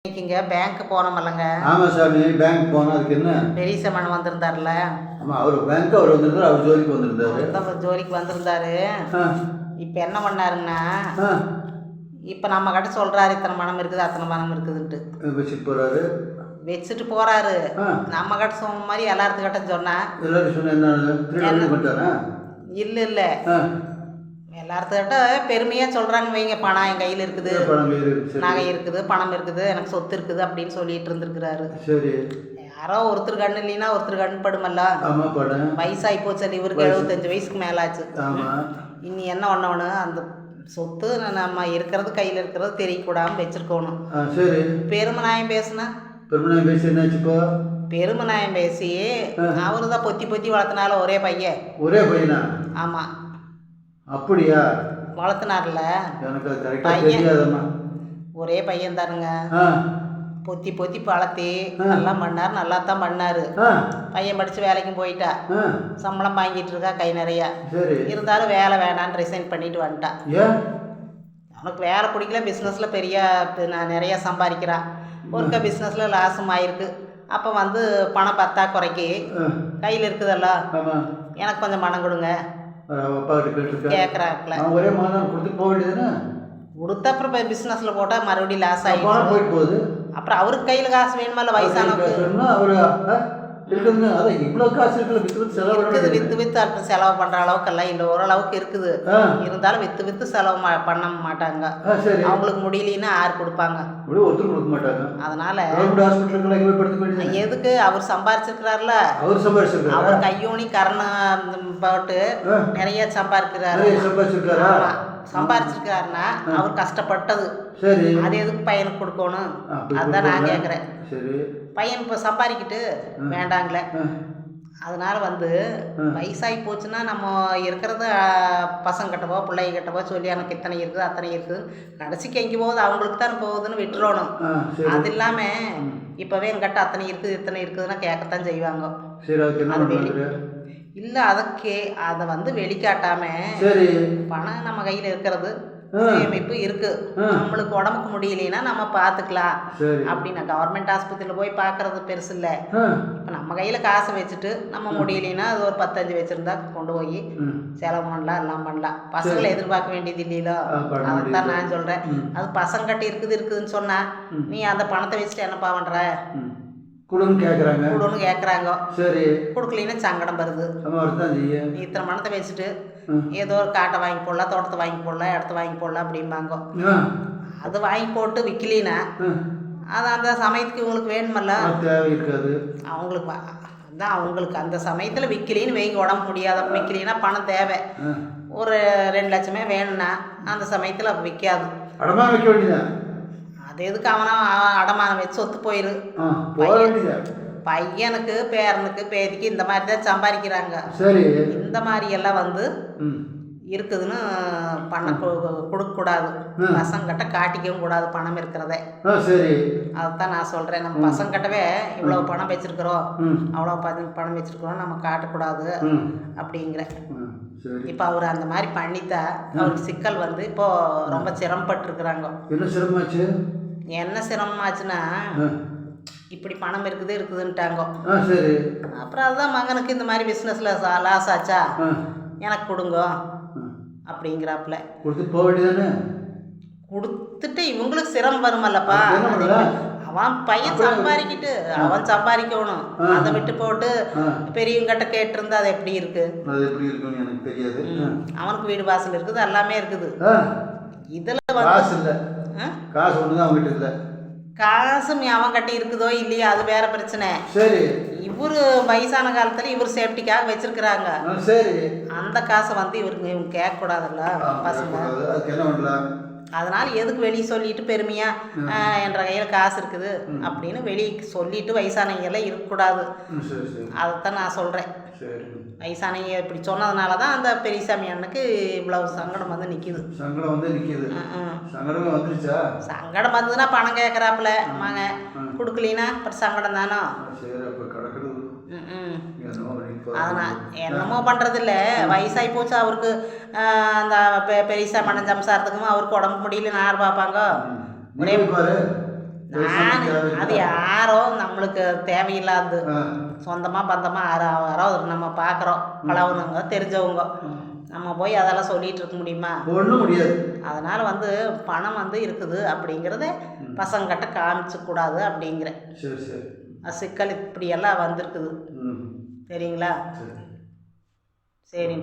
இன்னைக்குங்க bank போனோமல்லங்க ஆமாம் சாமி bank போனோம். அதுக்கு என்ன? பெரிய சமன் வந்திருந்தாருல ஆமாம் அவர் பேங்க் அவர் வந்திருந்தார் அவர் ஜோலிக்கு வந்திருந்தாரு. ஜோலிக்கு வந்திருந்தாரு. இப்போ என்ன பண்ணாருன்னா இப்போ நம்ம கிட்ட சொல்றாரு இத்தனை மனம் இருக்குது அத்தனை மனம் இருக்குதுன்ட்டு. வச்சுட்டு போகிறாரு வச்சுட்டு போறாரு. ஆ. நம்ம கிட்ட சொன்ன மாதிரி எல்லாத்துக்கிட்ட சொன்னா எல்லாரும் சொன்ன இல்லை இல்லை. ஆ எல்லாத்துக்கிட்ட பெருமையாக சொல்கிறாங்க வைங்க. பணம் என் கையில் இருக்குது. நகை இருக்குது பணம் இருக்குது எனக்கு சொத்து இருக்குது அப்படின்னு சொல்லிட்டு இருந்திருக்கிறாரு. சரி. யாரோ ஒருத்தர் கண்ணு இல்லைன்னா ஒருத்தர் கண் படுமல்ல. வயசாகி போச்சு இவருக்கு எழுபத்தஞ்சு வயசுக்கு மேலாச்சு. இனி என்ன பண்ணணும் அந்த சொத்து நம்ம இருக்கிறது கையில் இருக்கிறது தெரியக்கூடாமல் வச்சிருக்கணும். ஆ சரி. பெருமை நாயம் பேசுனா? பெருமனா பேசி என்னாச்சுப்பா பெருமை நாயம் பேசி அவரு தான் பொத்தி பொத்தி வளர்த்தனால ஒரே பையன். ஒரே பையனா? ஆமாம் அப்படியா? வளர்த்தினார்ல? எனக்கு கரெக்டாக. தெரியாதம்மா. ஒரே பையன் தானுங்க. பொத்தி பொத்தி வளர்த்தி நல்லா பண்ணார் நல்லா தான் பண்ணார் பையன் படித்து வேலைக்கும் போயிட்டா. சம்பளம் வாங்கிட்டு இருக்கா கை நிறையா. இருந்தாலும் வேலை வேணான்னு ரிசைன் பண்ணிட்டு வந்துட்டா. ஏன் அவனுக்கு வேலை பிடிக்கல பிஸ்னஸில் பெரிய நான் நிறையா சம்பாதிக்கிறான் ஒருக்க பிஸ்னஸில் லாஸும் ஆயிருக்கு. அப்போ வந்து பணம் பத்தாக்குறைக்கு ஆ. கையில் இருக்குதல்ல. எனக்கு கொஞ்சம் பணம் கொடுங்க. அப்பா கிட்ட கேட்டிருக்கேன். கேட்குறாப்புல அவன் ஒரே மாதம் கொடுத்துட்டு போக வேண்டியதுதானே கொடுத்த அப்புறம் பிஸ்னஸில் போட்டால் மறுபடியும் லாஸ் ஆகிடுச்சு போயிட்டு போகுது. அப்புறம் அவருக்கு கையில் காசு வேணுமல்ல வயசானவருக்கு? அவரு ஆ, இருக்குதுங்க அதான் இவ்வளோ காசு இருக்குல்ல வித்து வித்து செலவு இருக்குது விற்று விற்று அடுத்து செலவு பண்ணுற அளவுக்கெல்லாம் இல்லை. ஓரளவுக்கு இருக்குது. இருந்தாலும் விற்று விற்று செலவு பண்ண மாட்டாங்க. அவங்களுக்கு முடியலன்னா யார் கொடுப்பாங்க? ஒருத்தர் கொடுக்க மாட்டாங்க. அதனால் எதுக்கு? அவர் சம்பாரிச்சிருக்கிறார்ல. அவர் சம்பாதிச்சிருக்காரா அவர் கையோனி கரணம் போட்டு. நிறைய சம்பாதிக்கிறாரு ஆமா. சம்பாரிச்சிருக்காருன்னா அவர் கஷ்டப்பட்டது. சரி. அது எதுக்கு பையனுக்கு கொடுக்கணும்? அதுதான் நான். கேட்குறேன் சரி. பையன் இப்போ சம்பாதிக்கிட்டு வேண்டாங்களே அதனால வந்து வயசாகி போச்சுன்னா நம்ம இருக்கிறத பசங்க கிட்டவோ பிள்ளைங்க கிட்டவோ சொல்லி எனக்கு இத்தனை இருக்குது அத்தனை இருக்குது. கடைசிக்கு எங்கே போகுது அவங்களுக்கு தானே போகுதுன்னு விட்டுறணும். அது இல்லாமல் இப்போவே எங்கிட்ட அத்தனை இருக்குது இத்தனை இருக்குதுன்னா கேட்கத்தான் செய்வாங்க. அது வெளி இல்லை அதை கே அதை வந்து வெளிக்காட்டாம சரி. பணம் நம்ம கையில் இருக்கிறது. சேமிப்பு இருக்கு. நம்மளுக்கு உடம்புக்கு முடியலைன்னா நம்ம பார்த்துக்கலாம் அப்படின்னு கவர்மெண்ட் ஆஸ்பத்திரியில் போய் பார்க்கறது பெருசு இல்லை. இப்போ நம்ம கையில் காசை வச்சுட்டு நம்ம முடியலைன்னா அது ஒரு பத்தஞ்சு வச்சுருந்தா கொண்டு போய் செலவு பண்ணலாம் எல்லாம் பண்ணலாம். பசங்களை எதிர்பார்க்க வேண்டியது இல்லையிலோ அதைத்தான் நான் சொல்கிறேன் ம். அது பசங்ககிட்ட இருக்குது இருக்குதுன்னு சொன்னா நீ அந்த பணத்தை வச்சுட்டு என்னப்பா பண்ணுற ம். கொடுன்னு கேட்குறாங்க கொடுன்னு கேட்குறாங்க சரி. கொடுக்கலின்னா சங்கடம் வருது. நீ இத்தனை பணத்தை வச்சுட்டு. ஏதோ ஒரு காட்டை வாங்கி போடலாம் தோட்டத்தை வாங்கி போடலாம் இடத்த வாங்கி போடலாம் அப்படிம்பாங்க. அது வாங்கி போட்டு விற்கலினா அது அந்த சமயத்துக்கு இவங்களுக்கு வேணுமல்ல? இருக்காது. அவங்களுக்கு அதான் அவங்களுக்கு அந்த சமயத்தில் விற்கலின்னு வைங்க உடம்பு முடியாத விற்கலின்னா பணம் தேவை. ஒரு ரெண்டு லட்சமே வேணும்னா அந்த சமயத்தில் விற்காது அடமா வைக்க வேண்டியதான் அது எதுக்கு அவனா அடமானம் வச்சு சொத்து போயிரு? பையனுக்கு பேரனுக்கு பேத்திக்கு இந்த மாதிரி தான் சம்பாதிக்கிறாங்க. இந்த மாதிரி எல்லாம் வந்து இருக்குதுன்னு பண்ண கொடுக்கக்கூடாது பசங்கிட்ட காட்டிக்கவும் கூடாது பணம் இருக்கிறதே. அதுதான் நான் சொல்கிறேன் நம்ம பசங்கிட்டவே இவ்வளோ பணம் வச்சுருக்குறோம். அவ்வளோ பணம் வச்சுருக்குறோம். நம்ம காட்டக்கூடாது சரி. இப்போ அவர் அந்த மாதிரி பண்ணித்தா அவருக்கு சிக்கல் வந்து இப்போது ரொம்ப சிரமப்பட்டுருக்குறாங்க. என்ன சிரமமாச்சு? என்ன சிரமமாச்சுன்னா இப்படி பணம் இருக்குது இருக்குதுன்ட்டாங்க. சரி. அப்புறம் அதுதான் மகனுக்கு இந்த மாதிரி பிஸ்னஸில் லாஸ் ஆச்சா? எனக்கு கொடுங்க. அப்படிங்கிறாப்புல. கொடுத்துட்டு போக வேண்டியதானே? கொடுத்துட்டு இவங்களுக்கு சிரமம் வருமல்லப்பா? அவன் பையன் சம்பாதிக்கிட்டு அவன் சம்பாதிக்கணும். அதை விட்டு போட்டு. பெரியவங்கிட்ட கேட்டிருந்தா அது எப்படி இருக்கு? அவனுக்கு வீடு வாசல் இருக்குது எல்லாமே இருக்குது. இதில் வந்து காசு ஒன்று தான் அவங்ககிட்ட இல்லை காசும் அவன் கட்டி இருக்குதோ இல்லையோ அது வேற பிரச்சனை. சரி. இவர் வயசான காலத்தில் இவர் சேஃப்டிக்காக வச்சிருக்கிறாங்க. சரி. அந்த காசை வந்து இவருக்கு இவங்க கேட்கக்கூடாதுல்ல பசங்க. அதுக்கு என்ன பண்ணலாம்? அதனால எதுக்கு வெளியே சொல்லிட்டு பெருமையா ஆஹ், என்ற கையில் காசு இருக்குது அப்படின்னு வெளியே சொல்லிட்டு வயசானவங்க எல்லாம் இருக்கக்கூடாது. அதைத்தான் நான் சொல்கிறேன் வயசானவங்க இப்படி சொன்னதுனால தான் அந்த பெரியசாமி அண்ணனுக்கு இவ்வளவு சங்கடம் வந்து நிற்கிது சங்கடம் வந்து நிற்கிது சங்கடமே வந்துருச்சா? சங்கடம் வந்ததுன்னா பணம் கேட்குறாப்புல மாங்க கொடுக்கலினா அப்புறம் சங்கடம் தானோ சரி அப்போ கிடக்குது ம் ம் என்னமோ பண்ணிட்டு அதனால் என்னமோ பண்ணுறதில்ல வயசாகி போச்சு அவருக்கு அந்த பெ பெரியசா மண்ணன் சம்சாரத்துக்கும் அவருக்கு உடம்பு முடியல யார் பார்ப்பாங்க? நான் அது யாரோ நம்மளுக்கு தேவையில்லாதது. ஆ. சொந்தமாக பந்தமாக யாரோ யாரோ நம்ம பார்க்குறோம் பழகுனவங்க தெரிஞ்சவங்க. நம்ம போய் அதெல்லாம் சொல்லிட்டு இருக்க முடியுமா? முடியாது. அதனால் வந்து பணம் வந்து இருக்குது அப்படிங்கிறத பசங்கிட்ட காமிச்சக்கூடாது அது சிக்கல் இப்படியெல்லாம் வந்திருக்குது. சரிங்களா? சரி. சரி